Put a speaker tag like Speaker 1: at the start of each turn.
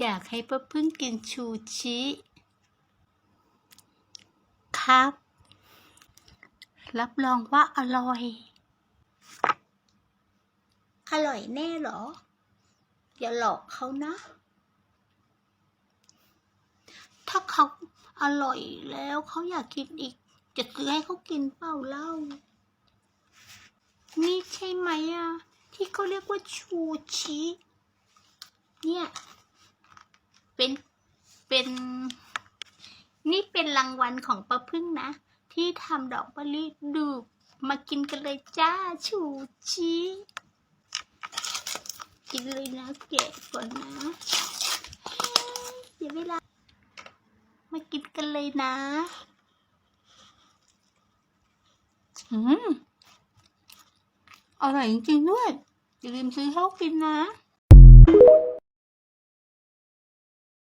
Speaker 1: อยากให้ป้าพึ่งกินชูชิ ครับ รับรองว่าอร่อย อร่อยแน่เหรอ อย่าหลอกเขานะ ถ้าเขาอร่อยแล้วเขาอยากกินอีก จะซื้อให้เขากินเปล่าเล่า นี่ใช่ไหมอะที่เขาเรียกว่าชูชิ เนี่ย เป็น นี่เป็นรางวัลของป้าพึ่งนะ ที่ทำดอกมะลิดูมากินกันเลยจ้าชูชิกินเลยนะแกะก่อนนะเดี๋ยวเวลามากินกันเลยนะอืมอร่อยจริงๆด้วยอย่าลืมซื้อให้ากินนะ